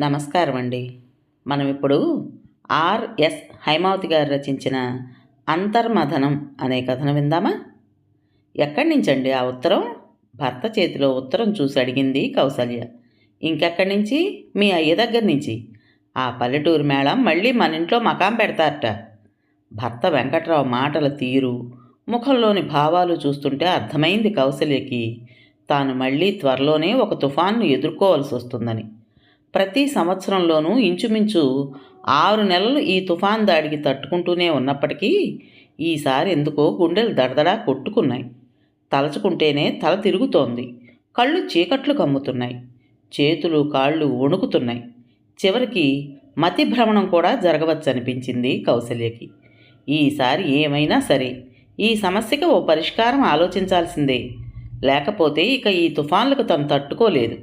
నమస్కారం అండి మనం ఇప్పుడు ఆర్ఎస్ హైమావతి గారు రచించిన అంతర్మథనం అనే కథను విందామా? ఎక్కడి నుంచండి ఆ ఉత్తరం? భర్త చేతిలో ఉత్తరం చూసి అడిగింది కౌసల్య. ఇంకెక్కడి నుంచి? మీ అయ్య దగ్గర నుంచి. ఆ పల్లెటూరు మేళం మళ్ళీ మన ఇంట్లో మకాం పెడతారట. భర్త వెంకట్రావు మాటల తీరు ముఖంలోని భావాలు చూస్తుంటే అర్థమైంది కౌసల్యకి. తాను మళ్ళీ త్వరలోనే ఒక తుఫాన్ను ఎదుర్కోవాల్సి వస్తుందని ప్రతి సంవత్సరంలోనూ ఇంచుమించు ఆరు నెలలు ఈ తుఫాన్ దాడికి తట్టుకుంటూనే ఉన్నప్పటికీ ఈసారి ఎందుకో గుండెలు దడదడా కొట్టుకున్నాయి. తలచుకుంటేనే తల తిరుగుతోంది. కళ్ళు చీకట్లు కమ్ముతున్నాయి. చేతులు కాళ్ళు వణుకుతున్నాయి. చివరికి మతి భ్రమణం కూడా జరగవచ్చనిపించింది కౌసల్యకి. ఈసారి ఏమైనా సరే ఈ సమస్యకి ఓ పరిష్కారం ఆలోచించాల్సిందే. లేకపోతే ఇక ఈ తుఫాన్లకు తను తట్టుకోలేదు.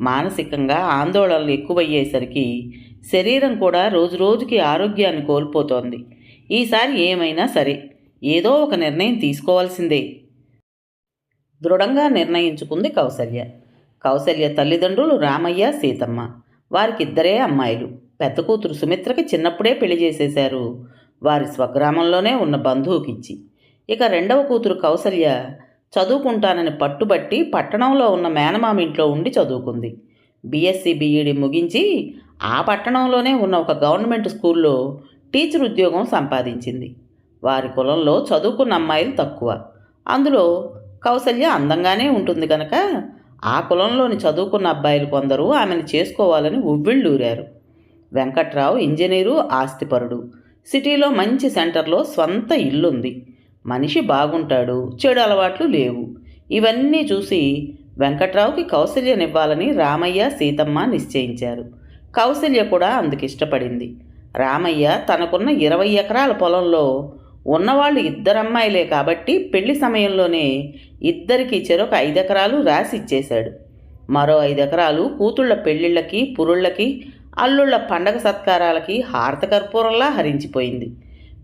మానసికంగా ఆందోళనలు ఎక్కువయ్యేసరికి శరీరం కూడా రోజురోజుకి ఆరోగ్యాన్ని కోల్పోతోంది. ఈసారి ఏమైనా సరే ఏదో ఒక నిర్ణయం తీసుకోవాల్సిందే. దృఢంగా నిర్ణయించుకుంది కౌసల్య. కౌసల్య తల్లిదండ్రులు రామయ్య సీతమ్మ. వారికిద్దరే అమ్మాయిలు. పెద్ద కూతురు సుమిత్రకి చిన్నప్పుడే పెళ్ళి చేసేశారు. వారి స్వగ్రామంలోనే ఉన్న బంధువుకిచ్చి. ఇక రెండవ కూతురు కౌసల్య చదువుకుంటానని పట్టుబట్టి పట్టణంలో ఉన్న మేనమామింట్లో ఉండి చదువుకుంది. బీఎస్సీ బీఈడి ముగించి ఆ పట్టణంలోనే ఉన్న ఒక గవర్నమెంట్ స్కూల్లో టీచర్ ఉద్యోగం సంపాదించింది. వారి కులంలో చదువుకున్న అమ్మాయిలు తక్కువ. అందులో కౌసల్య అందంగానే ఉంటుంది కనుక ఆ కులంలోని చదువుకున్న అబ్బాయిలు కొందరు ఆమెను చేసుకోవాలని ఉవ్విళ్ళూరారు. వెంకట్రావు ఇంజనీరు ఆస్తిపరుడు. సిటీలో మంచి సెంటర్లో స్వంత ఇల్లుంది. మనిషి బాగుంటాడు చెడు అలవాట్లు లేవు. ఇవన్నీ చూసి వెంకట్రావుకి కౌశల్యనివ్వాలని రామయ్య సీతమ్మ నిశ్చయించారు. కౌశల్య కూడా అందుకు ఇష్టపడింది రామయ్య తనకున్న ఇరవై ఎకరాల పొలంలో ఉన్నవాళ్ళు ఇద్దరమ్మాయిలే కాబట్టి పెళ్ళి సమయంలోనే ఇద్దరికి చెరొక ఐదెకరాలు రాసి ఇచ్చేశాడు మరో ఐదెకరాలు కూతుళ్ళ పెళ్ళిళ్ళకి పురుళ్ళకి అల్లుళ్ళ పండగ సత్కారాలకి హారతకర్పూరంలా హరించిపోయింది.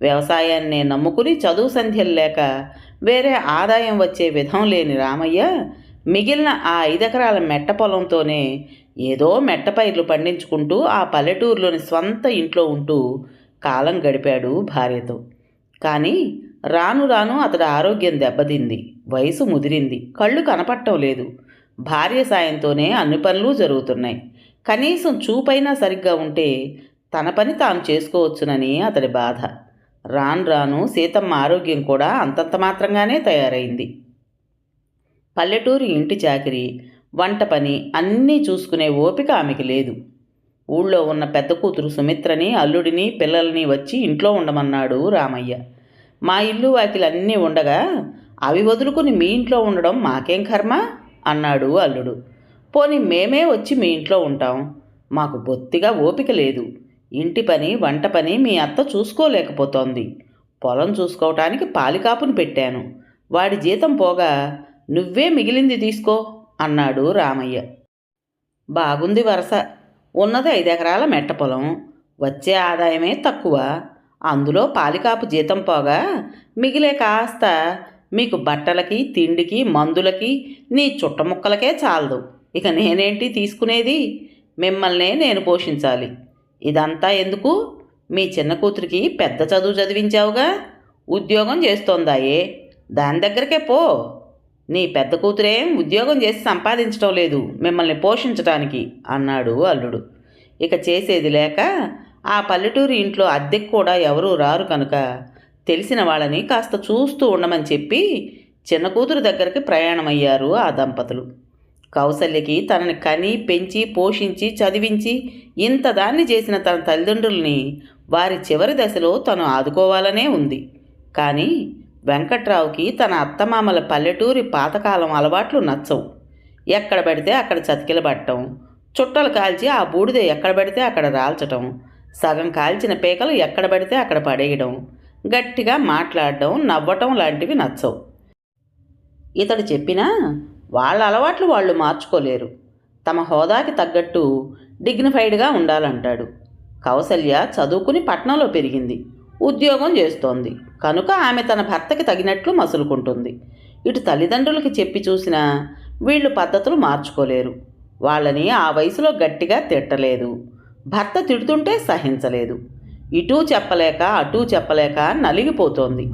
వ్యవసాయాన్నే నమ్ముకుని చదువు సంధ్యలు లేక వేరే ఆదాయం వచ్చే విధం లేని రామయ్య మిగిలిన ఆ ఐదెకరాల మెట్ట పొలంతోనే ఏదో మెట్ట పైర్లు పండించుకుంటూ ఆ పల్లెటూరులోని స్వంత ఇంట్లో ఉంటూ కాలం గడిపాడు భార్యతో. కానీ రాను రాను అతడి ఆరోగ్యం దెబ్బతింది వయసు ముదిరింది కళ్ళు కనపట్టం లేదు. భార్య సాయంతోనే అన్ని పనులు జరుగుతున్నాయి. కనీసం చూపైనా సరిగ్గా ఉంటే తన పని తాను చేసుకోవచ్చునని అతడి బాధ. రాను రాను సీతమ్మ ఆరోగ్యం కూడా అంతంత మాత్రంగానే తయారైంది. పల్లెటూరు ఇంటి చాకిరి వంట పని అన్నీ చూసుకునే ఓపిక ఆమెకి లేదు. ఊళ్ళో ఉన్న పెద్ద కూతురు సుమిత్రని అల్లుడిని పిల్లల్ని వచ్చి ఇంట్లో ఉండమన్నాడు రామయ్య. మా ఇల్లు వాకిలన్నీ ఉండగా అవి వదులుకుని మీ ఇంట్లో ఉండడం మాకేం కర్మ? అన్నాడు అల్లుడు. పోని మేమే వచ్చి మీ ఇంట్లో ఉంటాం. మాకు బొత్తిగా ఓపిక లేదు. ఇంటి పని వంట పని మీ అత్త చూసుకోలేకపోతోంది. పొలం చూసుకోవటానికి పాలికాపును పెట్టాను. వాడి జీతం పోగా నువ్వే మిగిలింది తీసుకో అన్నాడు రామయ్య. బాగుంది వరస. ఉన్నది ఐదెకరాల మెట్ట పొలం. వచ్చే ఆదాయమే తక్కువ. అందులో పాలికాపు జీతం పోగా మిగిలే కాస్త మీకు బట్టలకి తిండికి మందులకి నీ చుట్టముక్కలకే చాలదు. ఇక నేనేంటి తీసుకునేది? మిమ్మల్నే నేను పోషించాలి. ఇదంతా ఎందుకు? మీ చిన్న కూతురికి పెద్ద చదువు చదివించావుగా? ఉద్యోగం చేస్తోందాయే. దాని దగ్గరకే పో. నీ పెద్ద కూతురేం ఉద్యోగం చేసి సంపాదించడం లేదు. మిమ్మల్ని పోషించటానికి అన్నాడు అల్లుడు. ఇక చేసేది లేక ఆ పల్లెటూరు ఇంట్లో అద్దెకు కూడా ఎవరూ రారు కనుక తెలిసిన వాళ్ళని కాస్త చూస్తూ ఉండమని చెప్పి చిన్న కూతురు దగ్గరికి ప్రయాణమయ్యారు ఆ దంపతులు. కౌసల్యకి తనని కని పెంచి పోషించి చదివించి ఇంత దాన్ని చేసిన తన తల్లిదండ్రుల్ని వారి చివరి దశలో తను ఆదుకోవాలనే ఉంది. కానీ వెంకట్రావుకి తన అత్తమామల పల్లెటూరి పాతకాలం అలవాట్లు నచ్చవు. ఎక్కడ పడితే అక్కడ చతికిలబట్టం చుట్టలు కాల్చి ఆ బూడిద ఎక్కడ పడితే అక్కడ రాల్చటం సగం కాల్చిన పీకలు ఎక్కడ పడితే అక్కడ పడేయడం గట్టిగా మాట్లాడడం నవ్వటం లాంటివి నచ్చవు. ఇతడు చెప్పినా వాళ్ళ అలవాట్లు వాళ్ళు మార్చుకోలేరు. తమ హోదాకి తగ్గట్టు డిగ్నిఫైడ్గా ఉండాలంటాడు. కౌసల్య చదువుకుని పట్నంలో పెరిగింది. ఉద్యోగం చేస్తోంది. కనుక ఆమె తన భర్తకి తగినట్లు మసులుకుంటుంది. ఇటు తల్లిదండ్రులకి చెప్పి చూసినా వీళ్ళు పద్ధతులు మార్చుకోలేరు. వాళ్ళని ఆ వయసులో గట్టిగా తిట్టలేదు. భర్త తిడుతుంటే సహించలేదు. ఇటూ చెప్పలేక అటూ చెప్పలేక నలిగిపోతోంది.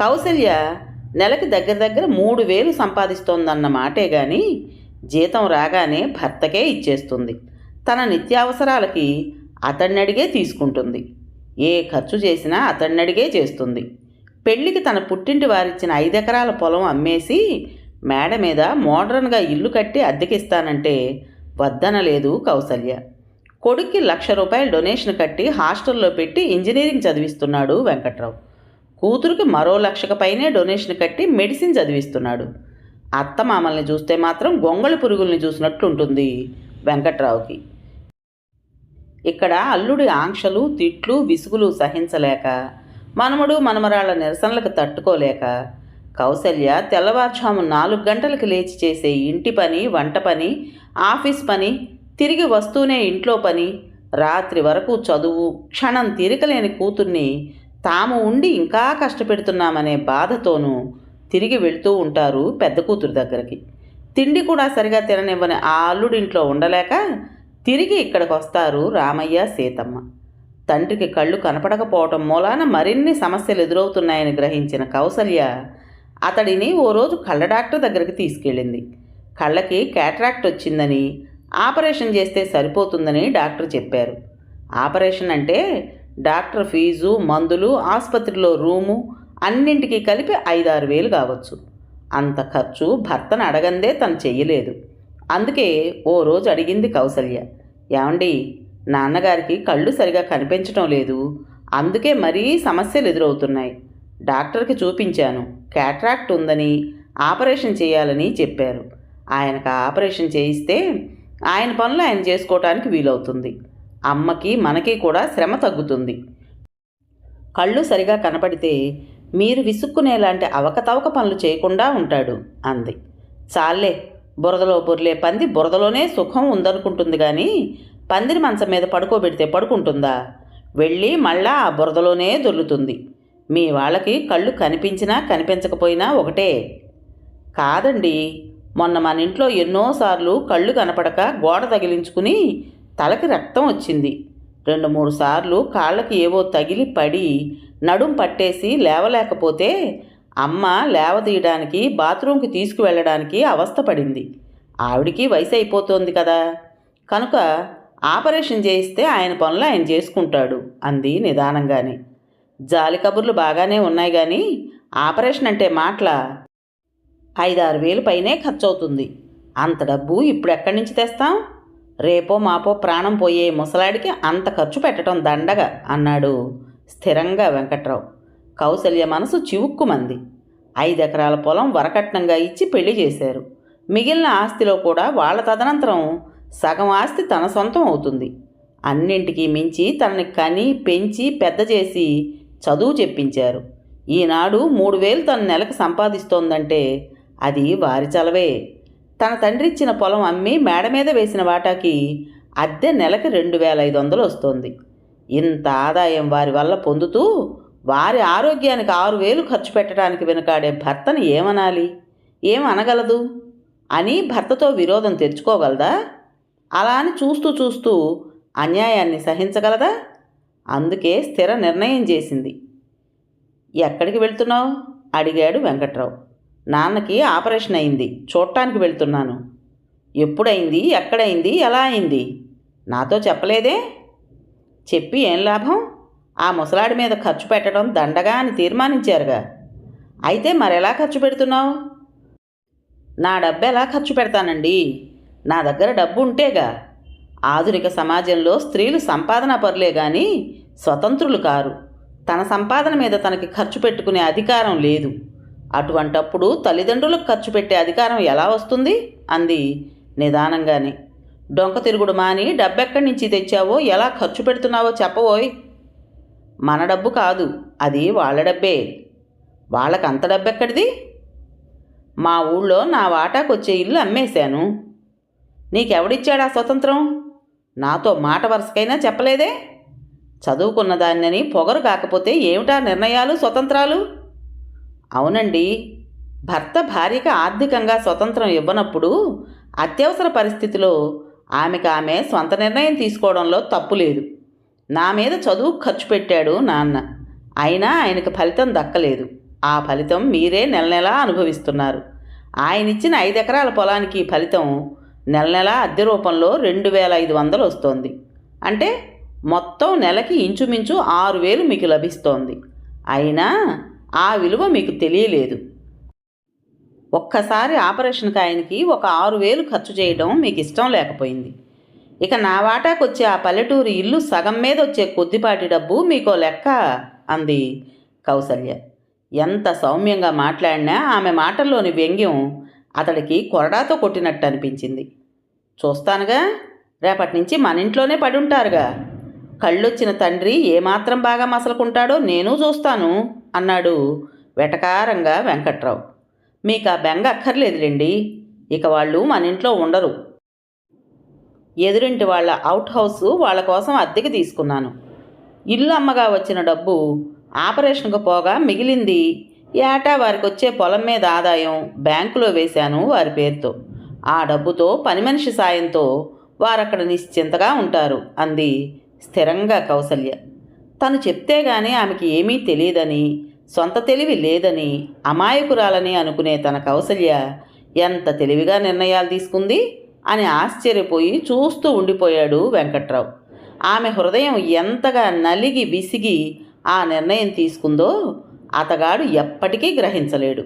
కౌసల్య నెలకి దగ్గర దగ్గర మూడు వేలు సంపాదిస్తోందన్న మాటే గాని జీతం రాగానే భర్తకే ఇచ్చేస్తుంది. తన నిత్యావసరాలకి అతన్నడిగే తీసుకుంటుంది. ఏ ఖర్చు చేసినా అతన్నడిగే చేస్తుంది. పెళ్ళికి తన పుట్టింటి వారిచ్చిన ఐదెకరాల పొలం అమ్మేసి మేడ మీద మోడ్రన్గా ఇల్లు కట్టి అద్దెకిస్తానంటే వద్దనలేదు కౌసల్య. కొడుక్కి లక్ష రూపాయలు డొనేషన్ కట్టి హాస్టల్లో పెట్టి ఇంజనీరింగ్ చదివిస్తున్నాడు వెంకట్రావు. కూతురికి మరో లక్షకు పైనే డొనేషన్ కట్టి మెడిసిన్ చదివిస్తున్నాడు. అత్త మామల్ని చూస్తే మాత్రం గొంగళి పురుగుల్ని చూసినట్లుంటుంది వెంకట్రావుకి. ఇక్కడ అల్లుడి ఆంక్షలు తిట్లు విసుగులు సహించలేక మనముడు మనమరాళ్ళ నిరసనలకు తట్టుకోలేక కౌసల్య తెల్లవారుజాము నాలుగు గంటలకు లేచి చేసే ఇంటి పని వంట పని ఆఫీస్ పని తిరిగి వస్తూనే ఇంట్లో పని రాత్రి వరకు చదువు క్షణం తీరికలేని కూతుర్ని తాము ఉండి ఇంకా కష్టపెడుతున్నామనే బాధతోనూ తిరిగి వెళ్తూ ఉంటారు పెద్ద కూతురు దగ్గరికి. తిండి కూడా సరిగా తిననివ్వని ఆ అల్లుడింట్లో ఉండలేక తిరిగి ఇక్కడికి వస్తారు రామయ్య సీతమ్మ. తండ్రికి కళ్ళు కనపడకపోవటం మూలాన మరిన్ని సమస్యలు ఎదురవుతున్నాయని గ్రహించిన కౌసల్య అతడిని ఓ రోజు కళ్ళ డాక్టర్ దగ్గరికి తీసుకెళ్ళింది. కళ్ళకి క్యాట్రాక్ట్ వచ్చిందని ఆపరేషన్ చేస్తే సరిపోతుందని డాక్టర్ చెప్పారు. ఆపరేషన్ అంటే డాక్టర్ ఫీజు మందులు ఆసుపత్రిలో రూము అన్నింటికీ కలిపి ఐదారు వేలు కావచ్చు. అంత ఖర్చు భర్తను అడగందే తను చెయ్యలేదు. అందుకే ఓ రోజు అడిగింది కౌసల్య ఏమండి నాన్నగారికి కళ్ళు సరిగా కనిపించటం లేదు. అందుకే మరీ సమస్యలు ఎదురవుతున్నాయి. డాక్టర్కి చూపించాను. క్యాట్రాక్ట్ ఉందని ఆపరేషన్ చేయాలని చెప్పారు. ఆయనకు ఆపరేషన్ చేయిస్తే ఆయన పనులు ఆయన చేసుకోవటానికి వీలవుతుంది. అమ్మకి మనకి కూడా శ్రమ తగ్గుతుంది. కళ్ళు సరిగా కనపడితే మీరు విసుక్కునేలాంటి అవకతవక పనులు చేయకుండా ఉంటాడు అంది. చాలే బురదలో బొర్లే పంది బురదలోనే సుఖం ఉందనుకుంటుంది కానీ పందిరి మంచం మీద పడుకోబెడితే పడుకుంటుందా? వెళ్ళి మళ్ళా ఆ బురదలోనే దొర్లుతుంది. మీ వాళ్ళకి కళ్ళు కనిపించినా కనిపించకపోయినా ఒకటే. కాదండి మొన్న మన ఇంట్లో ఎన్నోసార్లు కళ్ళు కనపడక గోడ తగిలించుకుని తలకి రక్తం వచ్చింది. రెండు మూడు సార్లు కాళ్ళకి ఏవో తగిలి పడి నడుం పట్టేసి లేవలేకపోతే అమ్మ లేవదీయడానికి బాత్రూంకి తీసుకువెళ్ళడానికి అవస్థపడింది ఆవిడికి వయసు అయిపోతోంది కదా. కనుక ఆపరేషన్ చేయిస్తే ఆయన పనులు ఆయన చేసుకుంటాడు అంది నిదానంగానే. జాలి కబుర్లు బాగానే ఉన్నాయి కానీ ఆపరేషన్ అంటే మాటల ఐదారు వేలు పైనే ఖర్చు అవుతుంది అంత డబ్బు ఇప్పుడు ఎక్కడి నుంచి తెస్తాం? రేపో మాపో ప్రాణం పోయే ముసలాడికి అంత ఖర్చు పెట్టడం దండగ అన్నాడు స్థిరంగా వెంకట్రావు. కౌసల్య మనసు చివుక్కుమంది. ఐదెకరాల పొలం వరకట్నంగా ఇచ్చి పెళ్ళి చేశారు. మిగిలిన ఆస్తిలో కూడా వాళ్ళ తదనంతరం సగం ఆస్తి తన సొంతం అవుతుంది. అన్నింటికీ మించి తనని కని పెంచి పెద్ద చేసి చదువు చెప్పించారు. ఈనాడు మూడు వేలు తన నెలకు సంపాదిస్తోందంటే అది వారి చలవే. తన తండ్రి ఇచ్చిన పొలం అమ్మి మేడ మీద వేసిన వాటాకి అద్దె నెలకి రెండు వేల ఐదు వందలు వస్తోంది. ఇంత ఆదాయం వారి వల్ల పొందుతూ వారి ఆరోగ్యానికి ఆరు వేలు ఖర్చు పెట్టడానికి వెనుకాడే భర్తను ఏమనాలి? ఏం అనగలదు? అని భర్తతో విరోధం తెచ్చుకోగలదా అలా అని చూస్తూ చూస్తూ అన్యాయాన్ని సహించగలదా? అందుకే స్థిర నిర్ణయం చేసింది. ఎక్కడికి వెళ్తున్నావు? అడిగాడు వెంకట్రావు. నాన్నకి ఆపరేషన్ అయింది. చూడటానికి వెళ్తున్నాను. ఎప్పుడైంది ఎక్కడైంది ఎలా అయింది? నాతో చెప్పలేదే? చెప్పి ఏం లాభం? ఆ ముసలాడి మీద ఖర్చు పెట్టడం దండగా అని తీర్మానించారుగా. అయితే మరెలా ఖర్చు పెడుతున్నావు? నా డబ్బు ఎలా ఖర్చు పెడతానండి? నా దగ్గర డబ్బు ఉంటేగా. ఆధునిక సమాజంలో స్త్రీలు సంపాదన పరులే కానీ స్వతంత్రులు కారు. తన సంపాదన మీద తనకి ఖర్చు పెట్టుకునే అధికారం లేదు. అటువంటప్పుడు తల్లిదండ్రులకు ఖర్చు పెట్టే అధికారం ఎలా వస్తుంది? అంది నిదానంగానే. డొంక తిరుగుడు మాని డబ్బెక్కడి నుంచి తెచ్చావో ఎలా ఖర్చు పెడుతున్నావో చెప్పవోయ్ మన డబ్బు కాదు అది వాళ్ళ డబ్బే. వాళ్ళకి అంత డబ్బెక్కడిది? మా ఊళ్ళో నా వాటాకు వచ్చే ఇల్లు అమ్మేశాను. నీకెవడిచ్చాడా స్వతంత్రం? నాతో మాట వరుసకైనా చెప్పలేదే? చదువుకున్న దాన్నని పొగరు కాకపోతే ఏమిటా నిర్ణయాలు స్వతంత్రాలు? అవునండి. భర్త భార్యకి ఆర్థికంగా స్వతంత్రం ఇవ్వనప్పుడు అత్యవసర పరిస్థితిలో ఆమెకు ఆమె స్వంత నిర్ణయం తీసుకోవడంలో తప్పు లేదు. నా మీద చదువు ఖర్చు పెట్టాడు నాన్న. అయినా ఆయనకు ఫలితం దక్కలేదు. ఆ ఫలితం మీరే నెల నెలా అనుభవిస్తున్నారు. ఆయన ఇచ్చిన ఐదు ఎకరాల పొలానికి ఫలితం నెల నెలా అద్దె రూపంలో రెండు వేల ఐదు వందలు వస్తోంది. అంటే మొత్తం నెలకి ఇంచుమించు ఆరు వేలు మీకు లభిస్తోంది. అయినా ఆ విలువ మీకు తెలియలేదు. ఒక్కసారి ఆపరేషన్కి ఆయనకి ఒక ఆరు వేలు ఖర్చు చేయడం మీకు ఇష్టం లేకపోయింది. ఇక నా వాటాకొచ్చే ఆ పల్లెటూరు ఇల్లు సగం మీద వచ్చే కొద్దిపాటి డబ్బు మీకో లెక్క అంది కౌసల్య. ఎంత సౌమ్యంగా మాట్లాడినా ఆమె మాటల్లోని వ్యంగ్యం అతడికి కొరడాతో కొట్టినట్టు అనిపించింది. చూస్తానుగా రేపటి నుంచి మన ఇంట్లోనే పడి ఉంటారుగా కళ్ళొచ్చిన తండ్రి ఏమాత్రం బాగా మసలుకుంటాడో నేను చూస్తాను. అన్నాడు వెటకారంగా వెంకట్రావు. మీకు ఆ బెంగ అక్కర్లేదులేండి. ఇక వాళ్ళు మన ఇంట్లో ఉండరు. ఎదురింటి వాళ్ళ అవుట్ హౌస్ వాళ్ళ కోసం అద్దెకి తీసుకున్నాను. ఇల్లు అమ్మగా వచ్చిన డబ్బు ఆపరేషన్కు పోగా మిగిలింది. ఏటా వారికి వచ్చే పొలం మీద ఆదాయం బ్యాంకులో వేశాను వారి పేరుతో. ఆ డబ్బుతో పని మనిషి సాయంతో వారక్కడ నిశ్చింతగా ఉంటారు అంది స్థిరంగా కౌసల్య. తను చెప్తే గానీ ఆమెకి ఏమీ తెలియదని సొంత తెలివి లేదని అమాయకురాలని అనుకునే తన కౌసల్య ఎంత తెలివిగా నిర్ణయాలు తీసుకుంది అని ఆశ్చర్యపోయి చూస్తూ ఉండిపోయాడు వెంకట్రావు. ఆమె హృదయం ఎంతగా నలిగి విసిగి ఆ నిర్ణయం తీసుకుందో అతగాడు ఎప్పటికీ గ్రహించలేడు.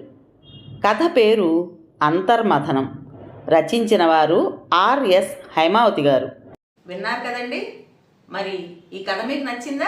కథ పేరు అంతర్మథనం. రచించిన వారు ఆర్ఎస్ హైమావతి గారు. విన్నారు కదండి? మరి ఈ కథ మీకు నచ్చిందా?